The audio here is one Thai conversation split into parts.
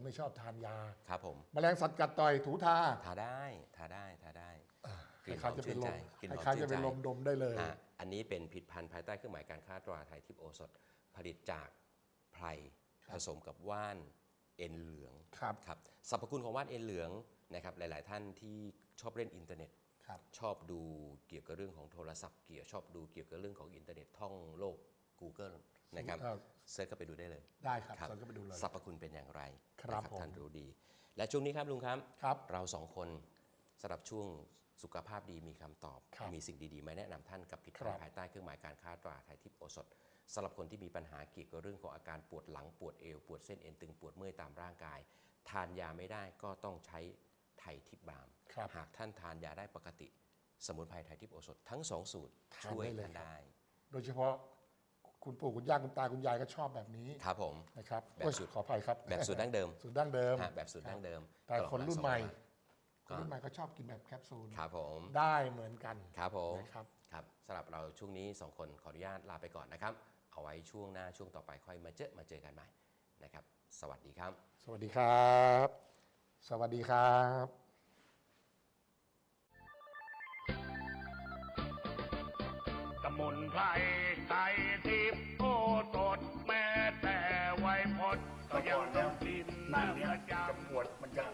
คนไม่ชอบทานยาครับผมแมลงสัตว์กัดต่อยถูทาทาได้ทาได้ทาได้กลิ่นใครๆจะเป็นลมกลิ่นหอมใครๆจะเป็นชื่นใจลมดมได้เลยฮะอันนี้เป็นผลิดพันธ์ภายใต้เครื่องหมายการค้าตราไทยทิพย์โอสถผลิตจากไพรครับผสมกับว่านเอ็นเหลืองครับครับสรรพคุณของว่านเอ็นเหลืองนะครับหลาย ๆ ท่านที่ชอบเล่นอินเทอร์เน็ตครับชอบดูเกี่ยวกับเรื่องของโทรศัพท์เกี่ยวชอบดูเกี่ยวกับเรื่องของอินเทอร์เน็ตท่องโลก Google นะครับครับ เซิร์ชเข้าไปดูได้เลยได้ครับเสิร์ชเข้าไปดูเลยสรรพคุณเป็นอย่างไรครับนะผม ท่านรู้ดี และช่วงนี้ครับลุงครับ ครับ เราสองคนสำหรับช่วงสุขภาพดีมีคำตอบ ครับมีสิ่งดีๆ มาแนะนำท่านกับผิดครัพันบธ์ภายใต้เครื่องหมายการค้าตราไทยทิพย์โอสถสำหรับคนที่มีปัญหาเกี่ยวกับเรื่องของอาการปวดหลังปวดเอว ปวดเส้นเอ็นตึงปวดเมื่อยตามร่างกาย ทานยาไม่ได้ก็ต้องใช้ไทยทิพย์บรามครับหากท่านทานยาได้ปกติ สมุนไพรไทยทิพย์โอสถทั้งสองสูตรทานช่วยได้เลยท่านครับ ได้ โดยเฉพาะ คุณปู่คุณย่าคุณตาคุณยายก็ชอบแบบนี้ครับผม นะครับแบบโอ้ยสูตร ขออภัยครับแบบสูตรดั้งเดิมสูตรดั้งเดิมฮะแบบสูตรดั้งเดิมแต่กล่องคนละรุ่นใหม่สองบาท คนรุ่นใหม่ก็ชอบกินแบบแคปซูลครับผมได้เหมือนกันครับผมนะครับ ครับสำหรับเราช่วงนี้สองคนขออนุญาตลาไปก่อนนะครับ เอาไว้ช่วงหน้าช่วงต่อไปค่อยมาเจอมาเจอกันใหม่นะครับ สวัสดีครับ สวัสดีครับ สวัสดีครับ มุนไพรไทยทิพย์โอสดแม้แต่ไวยพจน์ก็ยังต้องกินนั่นเนี่ยประจจะปวดมันจะ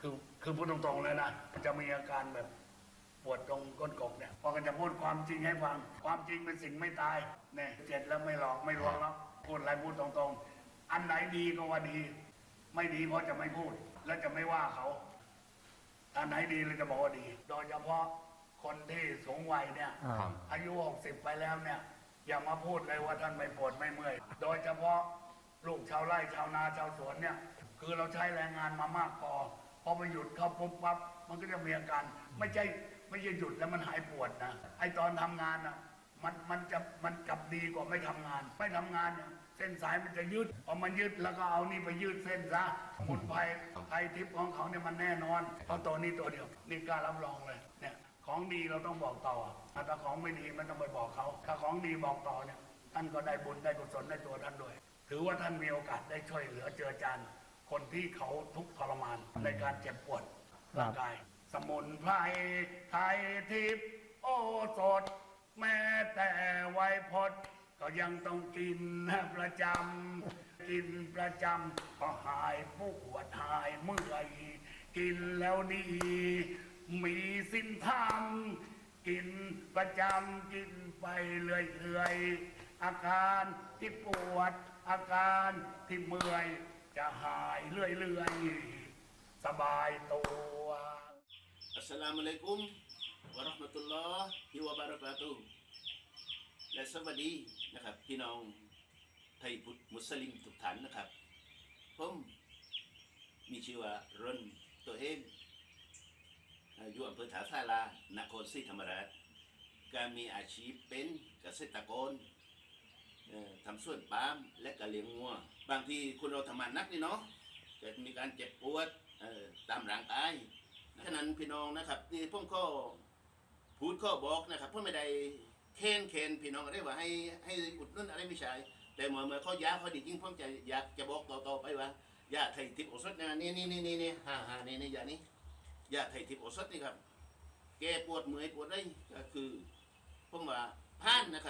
คือคือพูดตรงๆเลยนะมันจะมีอาการแบบปวดตรงก้นกบเนี่ยพอกันจะพูดความจริงให้ฟัง ความจริงเป็นสิ่งไม่ตายเนี่ยเจ็ดแล้วไม่หลอกไม่ลวงแล้วพูดอะไรพูดตรงๆ อันไหนดีก็ว่าดี ไม่ดีเพราะจะไม่พูด แล้วจะไม่ว่าเขาอันไหนดีเลยจะบอกว่าดี โดยเฉพาะ คนที่สูงวัยเนี่ยอ่าอายุ 60 ไปแล้วเนี่ย อย่ามาพูดเลยว่าท่านไม่ปวดไม่เมื่อย โดยเฉพาะลูกชาวไร่ชาวนาชาวสวนเนี่ย คือเราใช้แรงงานมามากพอพอไปหยุดเข้าปุ๊บปั๊บมันก็จะมีอาการไม่ใช่ไม่ใช่หยุดแล้วมันหายปวดนะไอตอนทำงานอะมันมันจะมันกลับดีกว่าไม่ทำงาน ไม่ทำงานเนี่ยเส้นสายมันจะยืดพอมันยืดแล้วก็เอานี่ไปยืดเส้นซะสมุนไพรไทยทิพย์ของเขาเนี่ยมันแน่นอนเพราะตัวนี้ตัวเดียวนี่กล้ารับรองเลยเนี่ย ของดีเราต้องบอกต่อถ้าของไม่ดีมันต้องไปบอกเขา ถ้าของดีบอกต่อเนี่ยท่านก็ได้บุญได้กุศลในตัวท่านด้วย ถือว่าท่านมีโอกาสได้ช่วยเหลือเจือจานคนที่เขาทุกข์ทรมานในการเจ็บปวดร่างกาย สมุนไพรไทยทิพย์โอสด แม้แต่ไวยพจน์ก็ยังต้องกินประจำกินประจำก็หายปวดหายเมื่อยกินแล้วดี มีสินธรรมกินประจำกินไปเรื่อยๆอาการที่ปวด อาการที่เมื่อย จะหายเรื่อยๆ สบายตัว Assalamualaikum warahmatullahi wabarakatuh และสวัสดีนะครับ พี่น้องไทยพุทธมุสลิมทุกท่านนะครับ ผมมีชื่อว่า รนตัวเอง อ่ออยู่อำเภอถาสาลานครศรีธรรมราชการมีอาชีพเป็นเกษตรกรทำสวนปาล์มและก็เลี้ยงงัว บางทีคุณเราทำงานหนักนี่เนาะจะมีการเจ็บปวดตามร่างกายฉะนั้นพี่น้องนะครับนี่ผมก็พูดข้อบอกนะครับเพื่อไม่ได้เค้นเค้นพี่น้องได้ว่าให้ให้อุดหนุนอะไรไม่ใช่แต่เมื่อเมื่อเขายาเขาดีจริงผมจะอยากจะบอกต่อๆไปว่า ยาไทยทิพย์โอสถนะนี่นี่นี่นี่นี่ฮ่าฮ่านี่นี่ยานี้ ยาไทยทิพย์โอสถนี่ครับ แก้ปวดเมื่อยปวดได้ก็คือผมว่าผ่านนะครับ